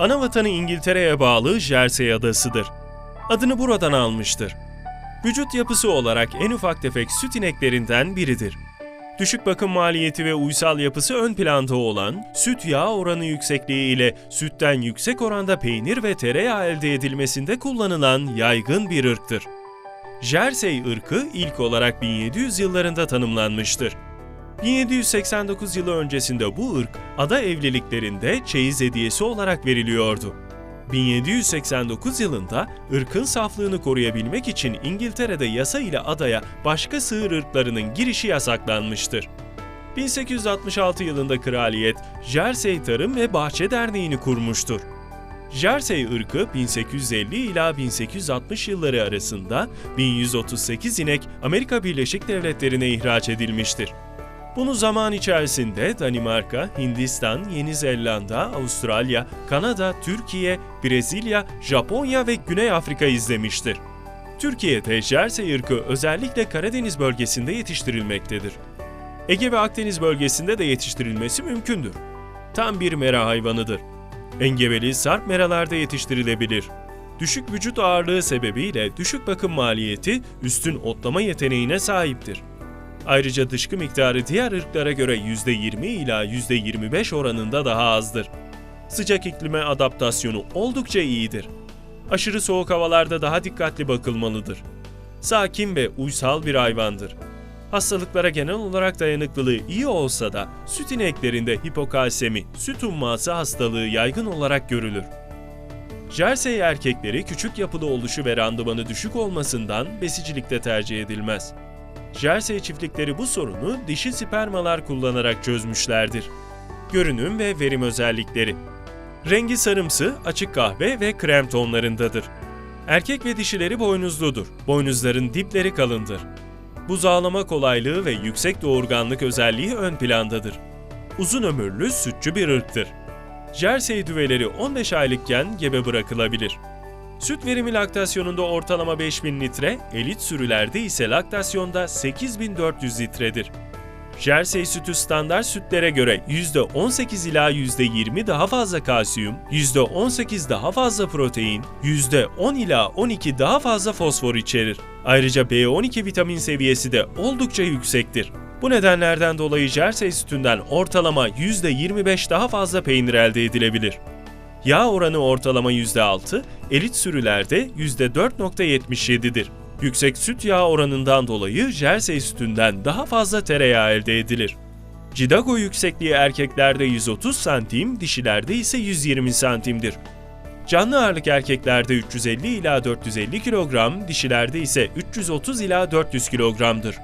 ana vatanı İngiltere'ye bağlı Jersey adasıdır. Adını buradan almıştır. Vücut yapısı olarak en ufak tefek süt ineklerinden biridir. Düşük bakım maliyeti ve uysal yapısı ön planda olan, süt yağ oranı yüksekliği ile sütten yüksek oranda peynir ve tereyağı elde edilmesinde kullanılan yaygın bir ırktır. Jersey ırkı ilk olarak 1700 yıllarında tanımlanmıştır. 1789 yılı öncesinde bu ırk ada evliliklerinde çeyiz hediyesi olarak veriliyordu. 1789 yılında ırkın saflığını koruyabilmek için İngiltere'de yasa ile adaya başka sığır ırklarının girişi yasaklanmıştır. 1866 yılında kraliyet Jersey Tarım ve Bahçe Derneği'ni kurmuştur. Jersey ırkı 1850 ila 1860 yılları arasında 1138 inek Amerika Birleşik Devletleri'ne ihraç edilmiştir. Bunu zaman içerisinde Danimarka, Hindistan, Yeni Zelanda, Avustralya, Kanada, Türkiye, Brezilya, Japonya ve Güney Afrika izlemiştir. Türkiye'de Jersey ırkı özellikle Karadeniz bölgesinde yetiştirilmektedir. Ege ve Akdeniz bölgesinde de yetiştirilmesi mümkündür. Tam bir mera hayvanıdır. Engebeli sarp meralarda yetiştirilebilir. Düşük vücut ağırlığı sebebiyle düşük bakım maliyeti üstün otlama yeteneğine sahiptir. Ayrıca dışkı miktarı diğer ırklara göre %20 ila %25 oranında daha azdır. Sıcak iklime adaptasyonu oldukça iyidir. Aşırı soğuk havalarda daha dikkatli bakılmalıdır. Sakin ve uysal bir hayvandır. Hastalıklara genel olarak dayanıklılığı iyi olsa da süt ineklerinde hipokalsemi, süt umması hastalığı yaygın olarak görülür. Jersey erkekleri küçük yapılı oluşu ve randımanı düşük olmasından besicilikte tercih edilmez. Jersey çiftlikleri bu sorunu dişi spermalar kullanarak çözmüşlerdir. Görünüm ve verim özellikleri Rengi sarımsı, açık kahve ve krem tonlarındadır. Erkek ve dişileri boynuzludur. Boynuzların dipleri kalındır. Buzağlama kolaylığı ve yüksek doğurganlık özelliği ön plandadır. Uzun ömürlü sütçü bir ırktır. Jersey düveleri 15 aylıkken gebe bırakılabilir. Süt verimi laktasyonunda ortalama 5000 litre, elit sürülerde ise laktasyonda 8400 litredir. Jersey sütü standart sütlere göre %18 ila %20 daha fazla kalsiyum, %18 daha fazla protein, %10 ila 12 daha fazla fosfor içerir. Ayrıca B12 vitamin seviyesi de oldukça yüksektir. Bu nedenlerden dolayı Jersey sütünden ortalama %25 daha fazla peynir elde edilebilir. Yağ oranı ortalama %6, elit sürülerde %4.77'dir. Yüksek süt yağı oranından dolayı Jersey sütünden daha fazla tereyağı elde edilir. Cidago yüksekliği erkeklerde 130 santim, dişilerde ise 120 santimdir. Canlı ağırlık erkeklerde 350 ila 450 kilogram, dişilerde ise 330 ila 400 kilogramdır.